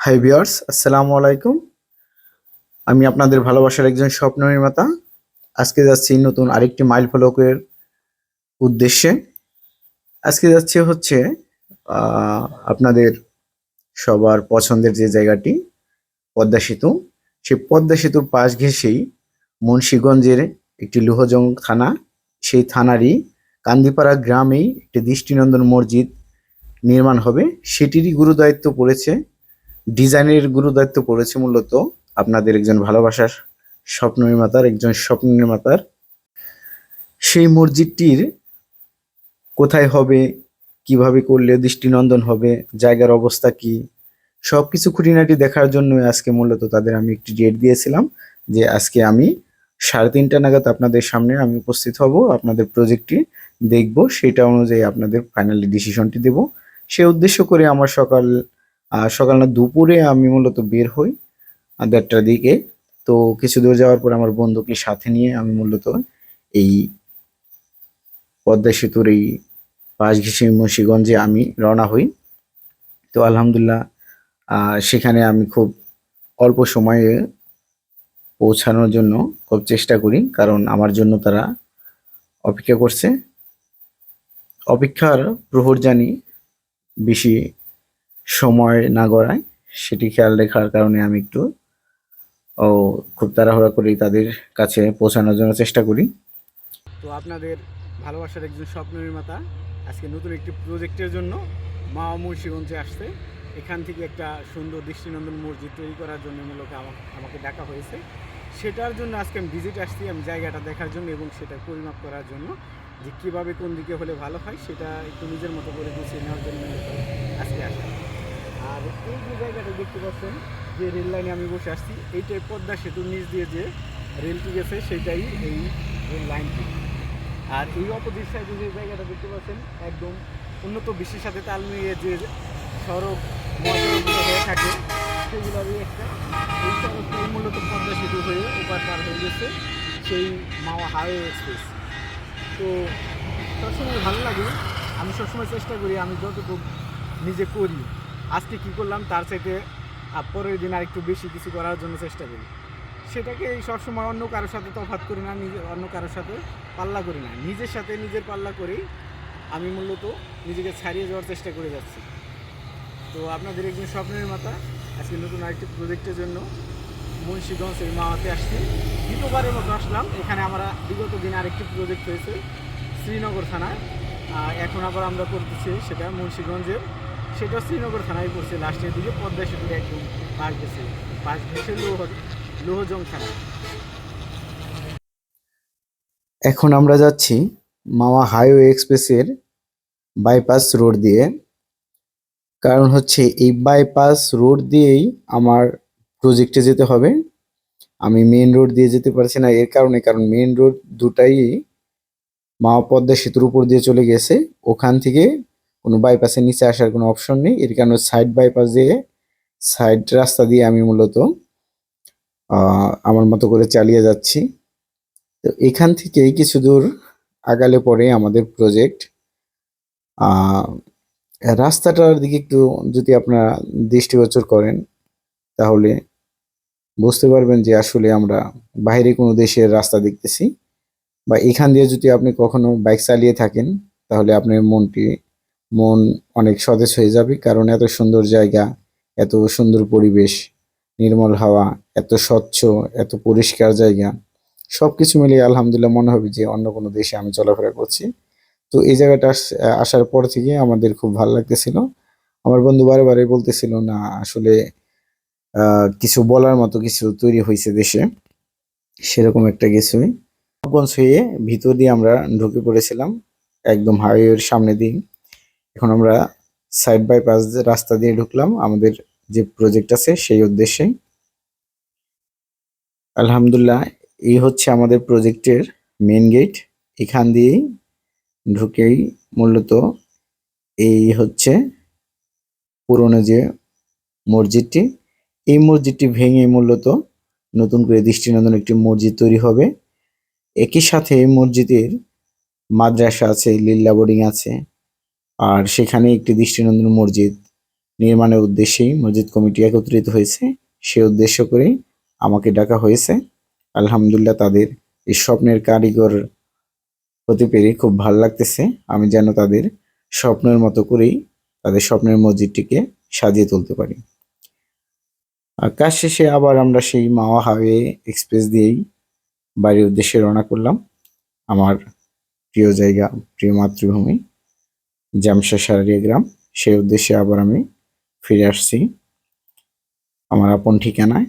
Hi viewers আসসালামু আলাইকুম। আমি আপনাদের ভালোবাসার একজন স্বপ্ন নির্মাতা। আজকে যাচ্ছি নতুন আরেকটি মাইল ফলকের উদ্দেশ্যে। আজকে যাচ্ছে হচ্ছে আপনাদের সবার পছন্দের যে জায়গাটি, পদ্মা সেতু। সেই পদ্মা সেতুর পাশ ঘেঁষেই মুন্সীগঞ্জের একটি লোহজং থানা। সেই থানারই কান্দিপাড়া গ্রামেই একটি দৃষ্টিনন্দন মসজিদ নির্মাণ হবে। সেটিরই গুরুদায়িত্ব পড়েছে ডিজাইনের গুরুদায়িত্ব পড়েছে মূলত আপনাদের একজন ভালোবাসার স্বপ্ন নির্মাতার, একজন স্বপ্ন নির্মাতার। সেই মসজিদটির কোথায় হবে, কীভাবে করলে দৃষ্টিনন্দন হবে, জায়গার অবস্থা কি সব কিছু খুঁটিনাটি দেখার জন্য আজকে মূলত তাদের আমি একটি ডেট দিয়েছিলাম যে আজকে আমি সাড়ে তিনটা নাগাদ আপনাদের সামনে আমি উপস্থিত হব, আপনাদের প্রজেক্টটি দেখব, সেটা অনুযায়ী আপনাদের ফাইনালি ডিসিশনটি দেব। সে উদ্দেশ্য করে আমার সকাল আহ, সকাল না দুপুরে আমি মূলত বের হই দেড়টার দিকে। তো কিছু দূর যাওয়ার পর আমার বন্ধুকে সাথে নিয়ে আমি মূলত এই পদ্মা সেতুর এই পাশ ঘেঁষে মুন্সিগঞ্জে আমি রওনা হই। তো আলহামদুলিল্লাহ সেখানে আমি খুব অল্প সময়ে পৌঁছানোর জন্য খুব চেষ্টা করি কারণ আমার জন্য তারা অপেক্ষা করছে। অপেক্ষার প্রহর জানি বেশি সময় না গড়ায়, সেটি খেয়াল রাখার কারণে আমি একটু, ও, খুব তাড়াহুড়া করেই তাদের কাছে পৌঁছানোর জন্য চেষ্টা করি। তো আপনাদের ভালোবাসার একজন স্বপ্ন নির্মাতা আজকে নতুন একটি প্রজেক্টের জন্য মা মুন্সিগঞ্জে আসছে। এখান থেকে একটা সুন্দর দৃষ্টিনন্দন মসজিদ তৈরি করার জন্য মূলত আমা- আমাকে ডাকা হয়েছে। সেটার জন্য আজকে আমি ভিজিট আসছি, আমি জায়গাটা দেখার জন্য এবং সেটা পরিমাপ করার জন্য যে কীভাবে কোন দিকে হলে ভালো হয়, সেটা একটু নিজের মতো করে গুছিয়ে নেওয়ার জন্য আজকে আসা। আর এই যে জায়গাটা দেখতে পাচ্ছেন, যে রেল লাইনে আমি বসে আসছি এইটাই পদ্মা সেতুর নিচ দিয়ে যে রেলটি গেছে, সেটাই এই রেল লাইনটি আর এই অপোজিট সাইডে যে জায়গাটা দেখতে পাচ্ছেন, একদম উন্নত বিশ্বের সাথে তাল মিলিয়ে যে সড়ক, মহাসড়কগুলো হয়ে থাকে, সেগুলোরই একটা, এই সড়কটাই মূলত পদ্মা সেতু হয়ে ওপার পার হয়ে গেছে সেই মাওয়া হাইওয়ে এক্সপ্রেস তো সবসময় ভালো লাগে, আমি সবসময় চেষ্টা করি, আমি যতটুকু নিজে করি। আজকে কি করলাম? তার চাইতে পরের দিন আর একটু বেশি কিছু করার জন্য চেষ্টা করি। সেটাকে সবসময় অন্য কারোর সাথে তফাৎ করি না, নিজে অন্য কারোর সাথে পাল্লা করি না। নিজের সাথে নিজের পাল্লা করেই আমি মূলত নিজেকে ছাড়িয়ে যাওয়ার চেষ্টা করে যাচ্ছি। তো আপনাদের একজন স্বপ্নের মাতা, আজকে নতুন আরেকটি প্রজেক্টের জন্য মুন্সিগঞ্জ এই মাওয়াতে আসছি। দ্বিতীয়বারের মতো আসলাম। এখানে আমরা বিগত দিনে আরেকটি প্রজেক্ট হয়েছে শ্রীনগর থানায়। এখন আবার আমরা করতেছি সেটা মুন্সিগঞ্জের সেটা শ্রীনগর থানায় পড়ছে। লাস্টের দিকে পদ্মা সেতুর একদম পাশ গেছে। পাশ গেছে লোহ লোহজং থানা এখন আমরা যাচ্ছি মামা হাইওয়ে এক্সপ্রেসের বাইপাস রোড দিয়ে। কারণ হচ্ছে এই বাইপাস রোড দিয়েই আমার প্রজেক্টে যেতে হবে। আমি মেন রোড দিয়ে যেতে পারছি না এর কারণে, কারণ মেন রোড দুটাই মামা পদ্মা সেতুর উপর দিয়ে চলে গেছে। ওখান থেকে কোনো বাইপাসের নিচে আসার কোনো অপশন নেই। এর কারণে সাইড বাইপাস দিয়ে সাইড রাস্তা দিয়ে আমি মূলত আমার মতো করে চালিয়ে যাচ্ছি। তো এখান থেকেই কিছু দূর আগালে পরে আমাদের প্রজেক্ট রাস্তাটার দিকে একটু যদি আপনারা দৃষ্টিগোচর করেন, তাহলে বুঝতে পারবেন যে আসলে আমরা বাইরে কোনো দেশের রাস্তা দেখতেছি। বা এখান দিয়ে যদি আপনি কখনো বাইক চালিয়ে থাকেন, তাহলে আপনার মনটি মন অনেক সতেজ হয়ে যাবে, কারণ এত সুন্দর জায়গা, এত সুন্দর পরিবেশ, নির্মল হাওয়া, এত স্বচ্ছ, এত পরিষ্কার জায়গা সব কিছু মিলিয়ে আলহামদুলিল্লাহ মনে হবে যে অন্য কোনো দেশে আমি চলাফেরা করছি। তো এই জায়গাটা আসার পর থেকে আমাদের খুব ভালো লাগতেছিল। আমার বন্ধু বারে বারে বলতেছিল, না, আসলে কিছু বলার মতো কিছু তৈরি হয়েছে দেশে। সেরকম একটা কিছুই। হয়ে ভিতর দিয়ে আমরা ঢুকে পড়েছিলাম, একদম হাইওয়ের সামনে দিয়ে। এখন আমরা সাইড বাই পাস রাস্তা দিয়ে ঢুকলাম। আমাদের যে প্রজেক্ট আছে সেই উদ্দেশ্যে। আলহামদুলিল্লাহ, এই হচ্ছে আমাদের প্রজেক্টের মেন গেট এখান দিয়েই ঢুকেই মূলত এই হচ্ছে পুরনো যে মসজিদটি। এই মসজিদটি ভেঙে মূলত নতুন করে দৃষ্টিনন্দন একটি মসজিদ তৈরি হবে। একই সাথে এই মসজিদের মাদ্রাসা আছে লিল্লা বোর্ডিং আছে আর সেখানে একটি দৃষ্টিনন্দন মসজিদ নির্মাণের উদ্দেশ্যেই মসজিদ কমিটি একত্রিত হয়েছে। সে উদ্দেশ্য করেই আমাকে ডাকা হয়েছে। আলহামদুলিল্লাহ তাদের এই স্বপ্নের কারিগর হতে পেরে খুব ভালো লাগতেছে। আমি যেন তাদের স্বপ্নের মতো করেই তাদের স্বপ্নের মসজিদটিকে সাজিয়ে তুলতে পারি। কাজ শেষে আবার আমরা সেই মাওয়া হাইওয়ে এক্সপ্রেস দিয়েই বাড়ির উদ্দেশ্যে রওনা করলাম। আমার প্রিয় জায়গা, প্রিয় মাতৃভূমি জামশা সারারিয়া গ্রাম সেই উদ্দেশ্যে আবার আমি ফিরে আসছি। আমার আপন ঠিকানায়।